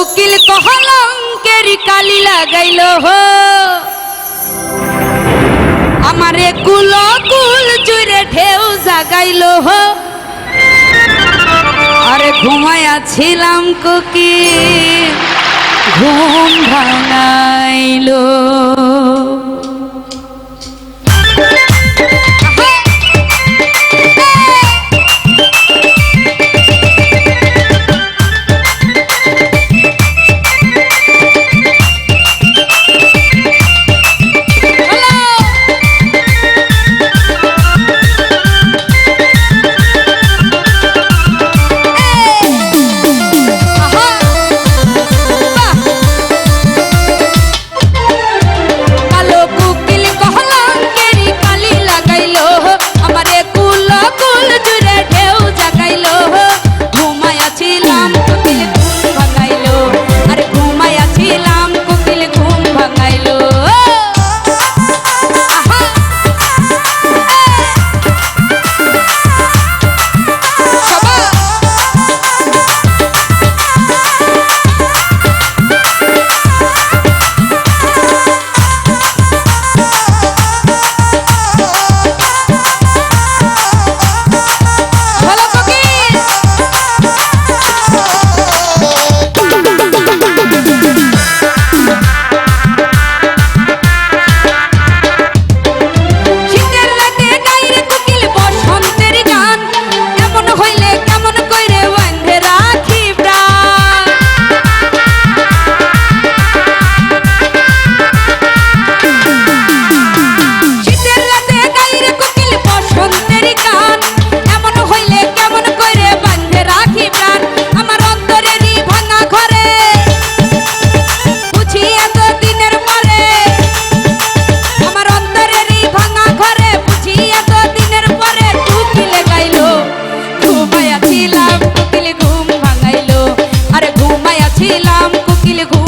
উকিল কহলঙ্কের কালি লাগাইল হো। আমারে কুল কুল চুরে ঢেউ জাগাইল হো। আরে ঘুমাইয়া ছিলাম কুকি, ঘুম ভাঙাইলো। দিলাম কোকিল গো।